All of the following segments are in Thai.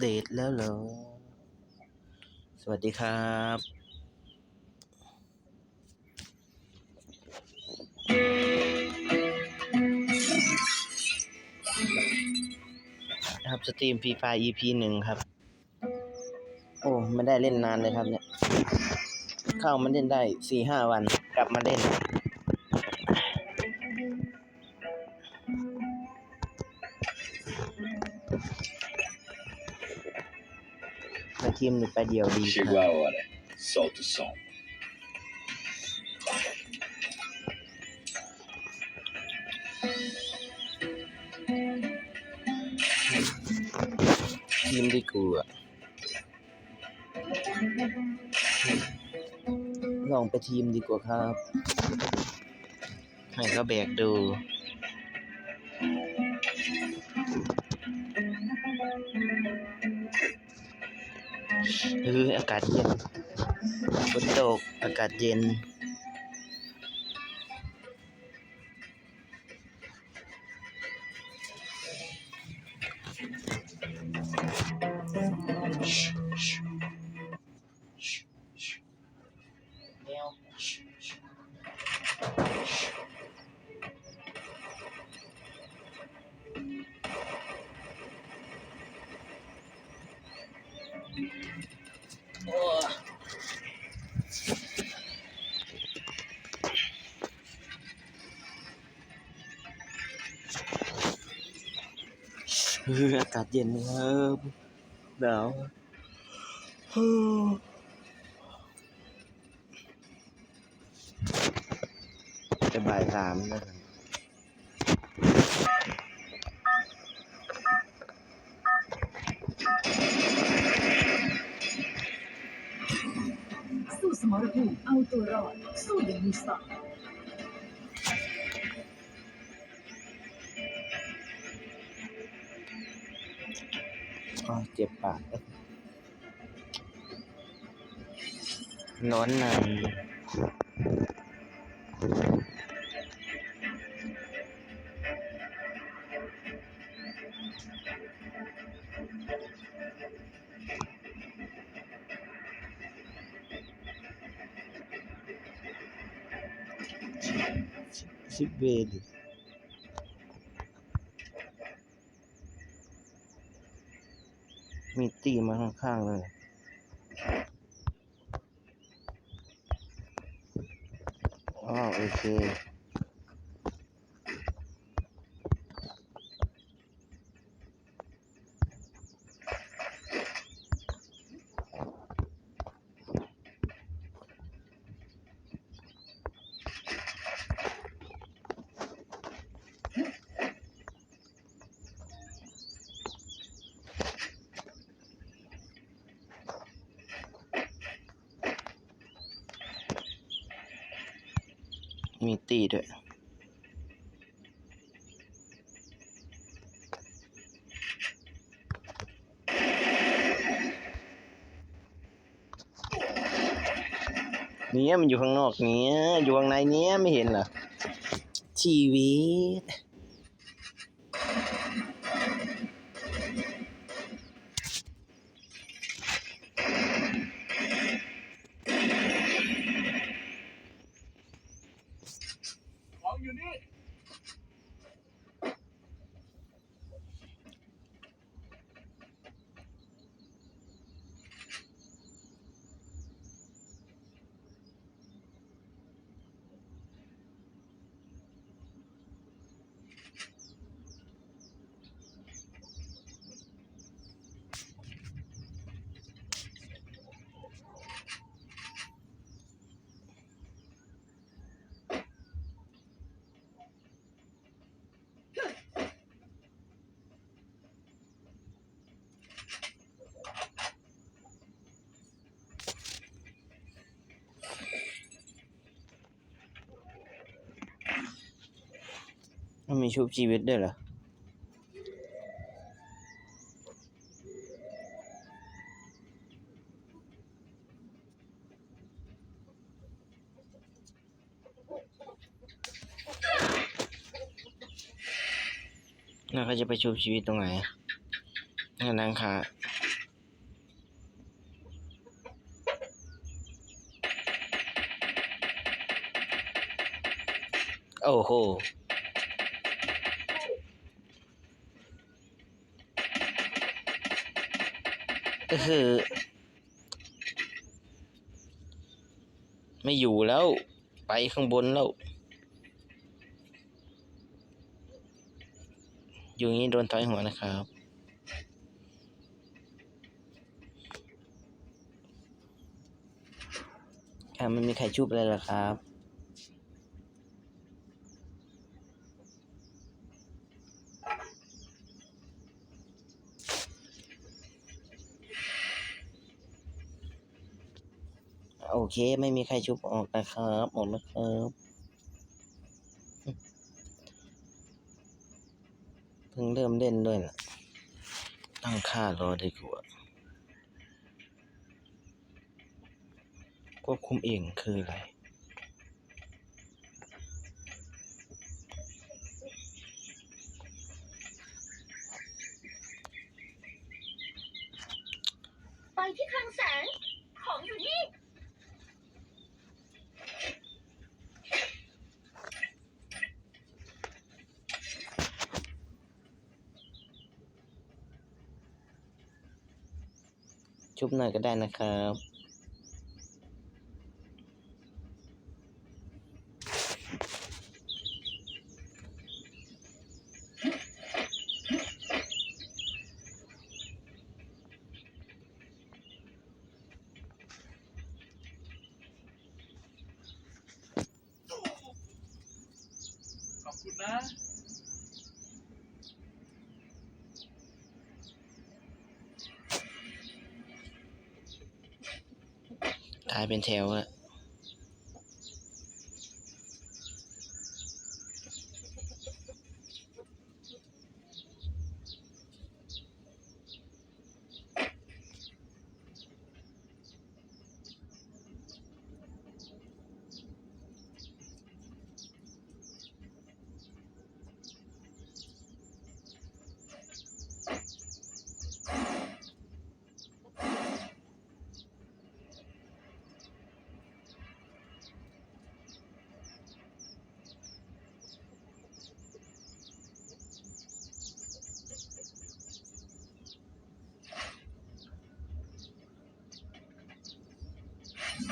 เดตแล้วเหรอ สวัสดีครับครับสตรีมฟรีไฟ EP หนึ่งครับ โอ้ ไม่ได้เล่นนานเลยครับเนี่ย เข้ามาเล่นได้สี่ห้าวัน กลับมาเล่น มาทีมหนึ่งไปเดียวดีค Chegou รับ a hora. Solta o som. ทีมที่กูอะลองไปทีมดีกว่าครับ ให้เขาแบกดู เอออากาศเย็นฝนตกอากาศเย็น อากาศเย็นครับหนาวจะบ่ายสามแล้วกันสู้สมรภูมิเอาตัวรอดสู้อย่างมีสติากนอนนานสิบเวดิมี ตีมาข้างๆเลยอ๋อโอเค มีตีด้วย เนี้ยมันอยู่ข้างนอกเนี้ยอยู่ข้างในเนี้ยไม่เห็นเหรอชีวิต มันมีชุบชีวิตด้วยเหรอน่าเขาจะไปชุบชีวิตตรงไหนน่านังขาโอ้โห ก็คือ ไม่อยู่แล้ว ไปข้างบนแล้ว อยู่างนี้โดนต่อยหัวนะครับครับมันมีใครชุบอะไรหรอครับ เค ไม่มีใครชุบออกนะครับออกนะครับเพิ่งเริ่มเล่นด้วยนะตั้งค่ารอดีกว่าควบคุมเองคืออะไร ไปที่คลังแสง ของอยู่นี่ ชุบหน่อยก็ได้นะครับ ขอบคุณนะ ตาย เป็นแถวอะ โ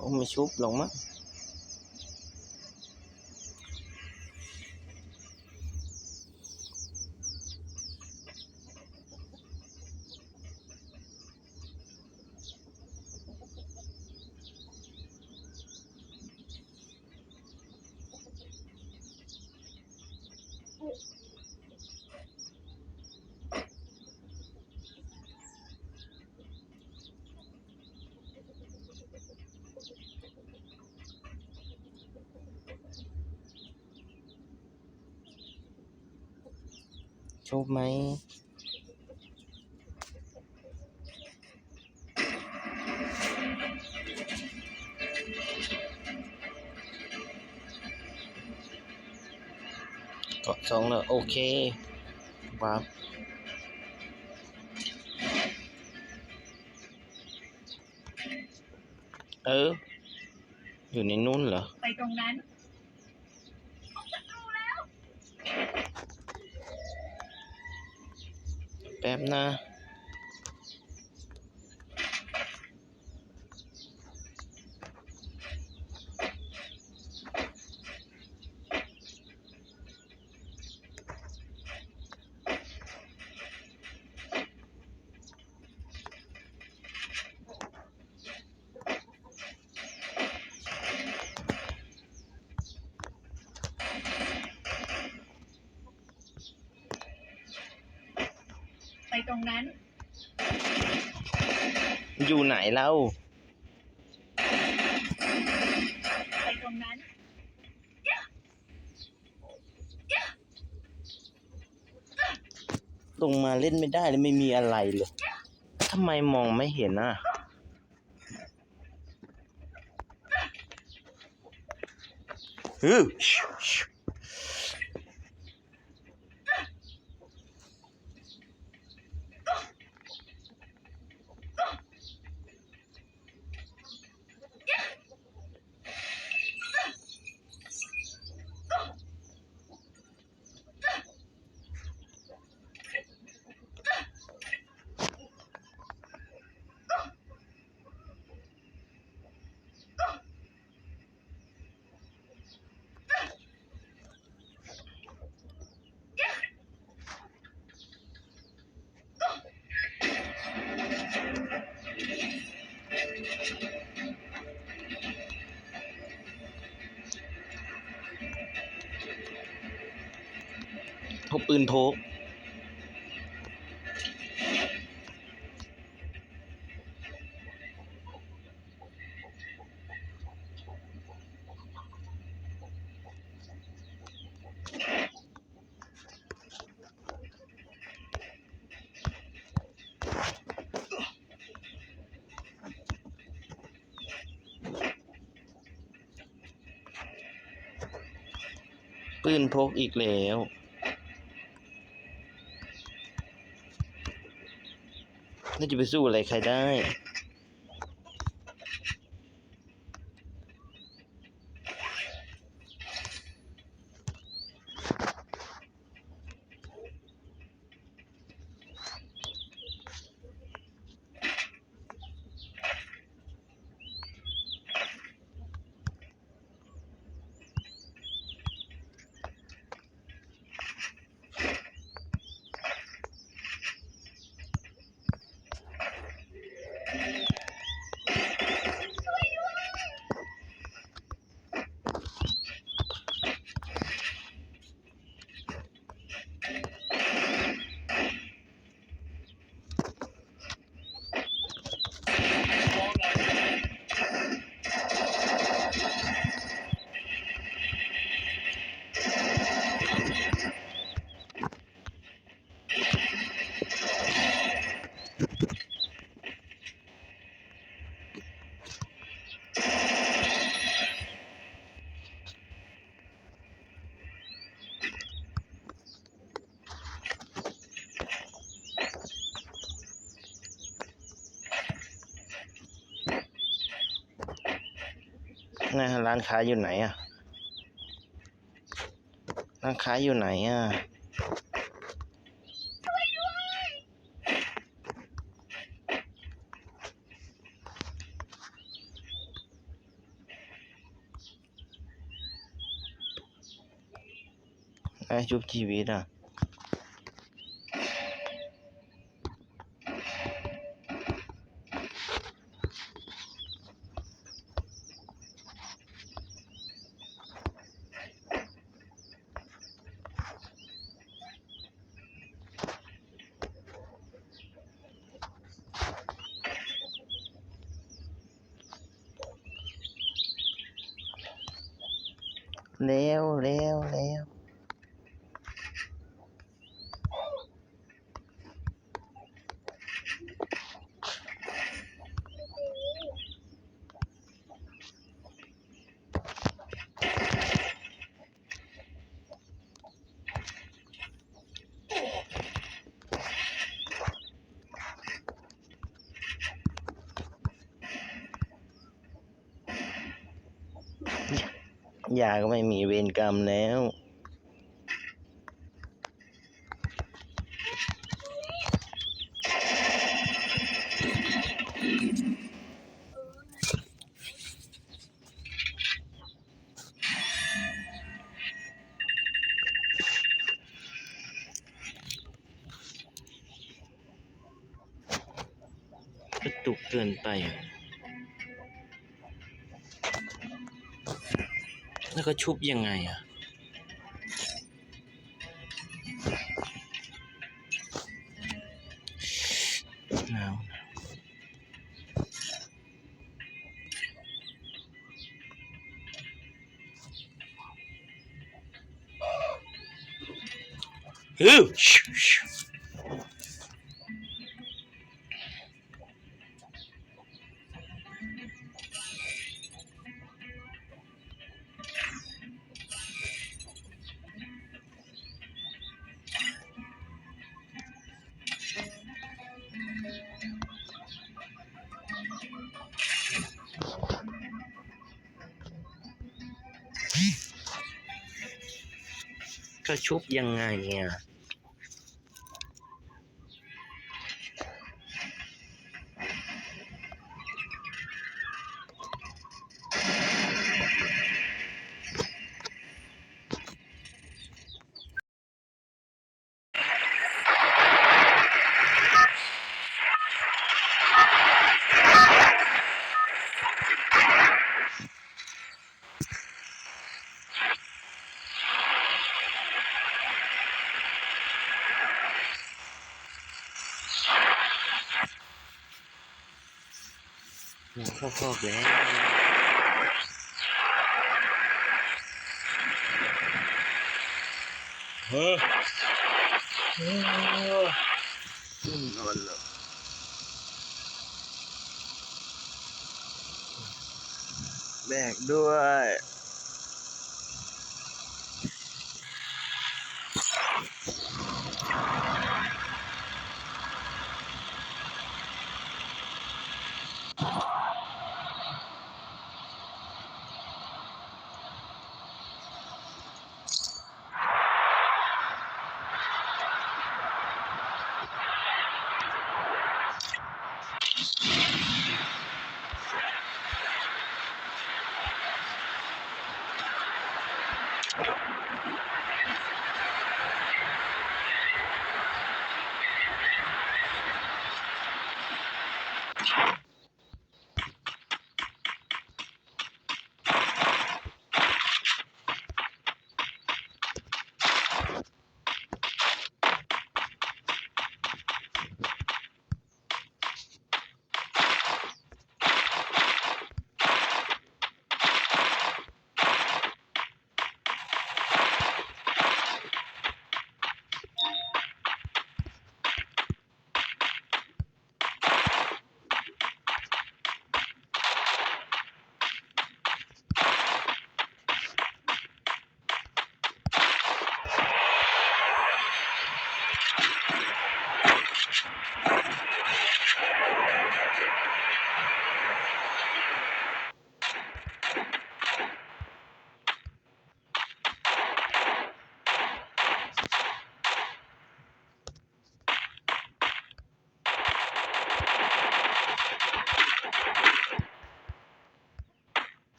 อ้ไม่ชุ ไหมเกาะสองแล้วโอเคว้าวเออ อยู่ในนู้นเหรอ ไปตรงนั้น แป๊ ตรงนั้น อยู่ไหนเล่าไปตรงนั้นลงมาเล่นไม่ได้เลยไม่มีอะไรเลยทำไมมองไม่เห็นอะฮึ พกปืนพกปืนพกอีกแล้ว น่าจะไปสู้อะไรใครได้ นะ ร้านค้าอยู่ไหนอะ ร้านค้าอยู่ไหนอะไอ้ชุบชีวิตอะ เร็วเร็วเร็ว ยาก็ไม่มีเวรกรรมแล้ว ชุบยังไงอะหนาวฮึ ชุบยังไงอะ หนูเข้าคอกแล้วเฮ้ยนอนแล้วแบกด้วย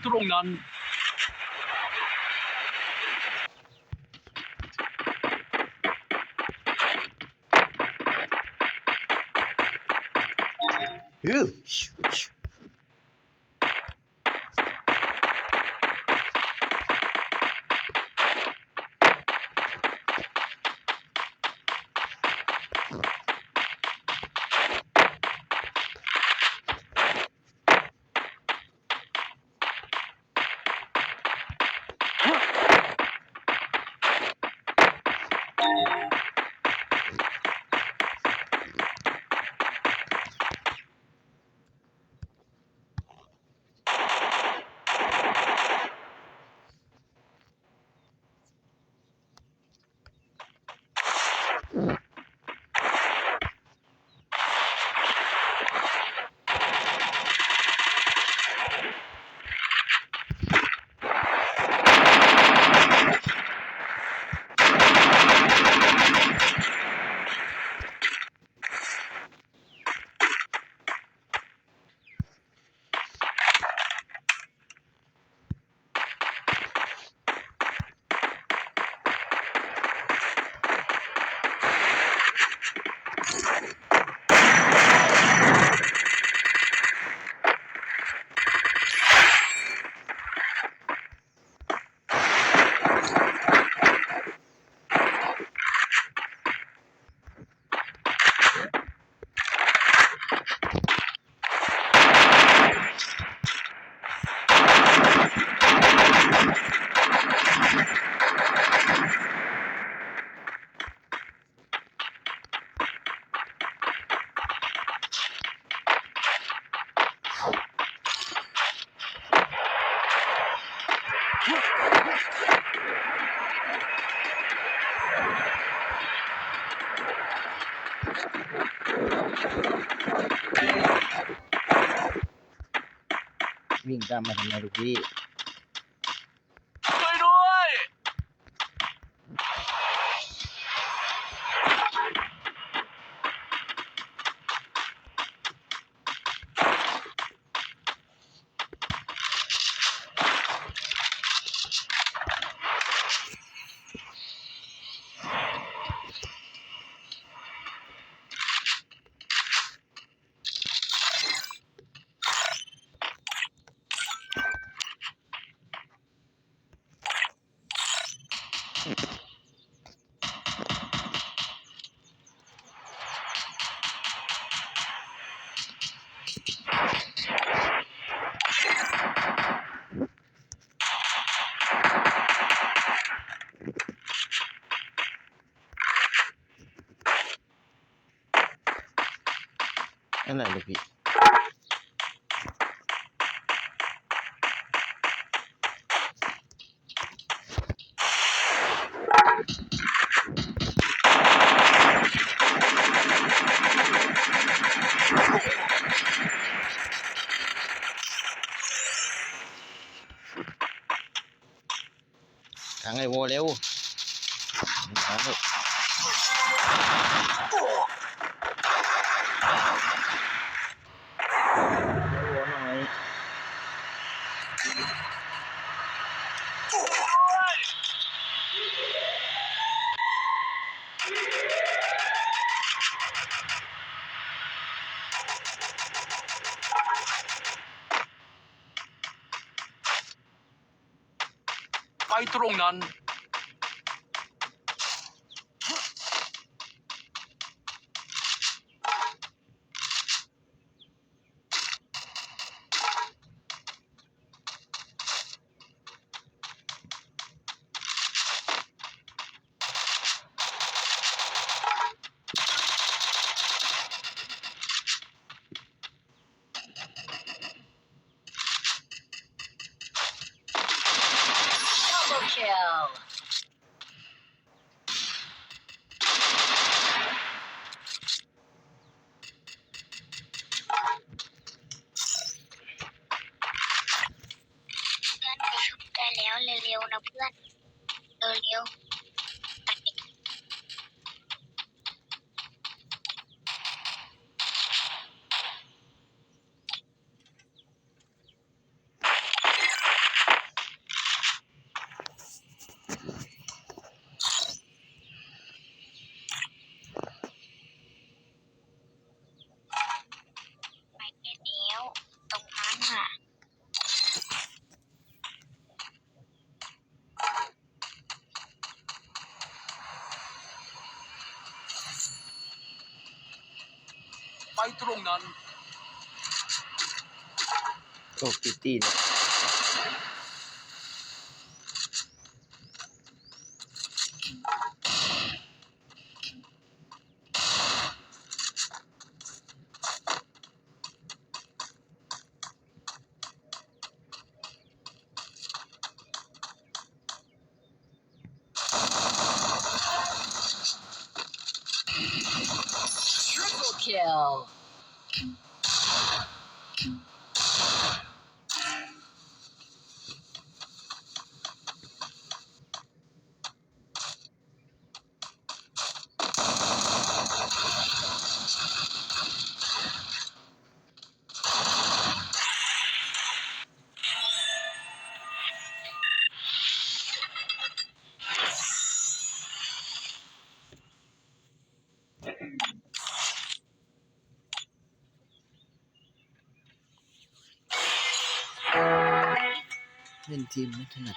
ไป วิ่งตามมาทำไมลูกพี่ ช่วยด้วย นั่นแหละลูกพี่ ทา งไอ้โวเร็วเอาเถอะโวหน่อย ไปตรงนั้น Double kill เพื่อนไปชุบได้แล้วเร็วๆนะเพื่อนเร็วๆตัดเด็ก ไปแค่เดียวตรงนั้นอะ ไป ตรงนั้น โอ้ปิตตี้เนี่ย Even team looking at.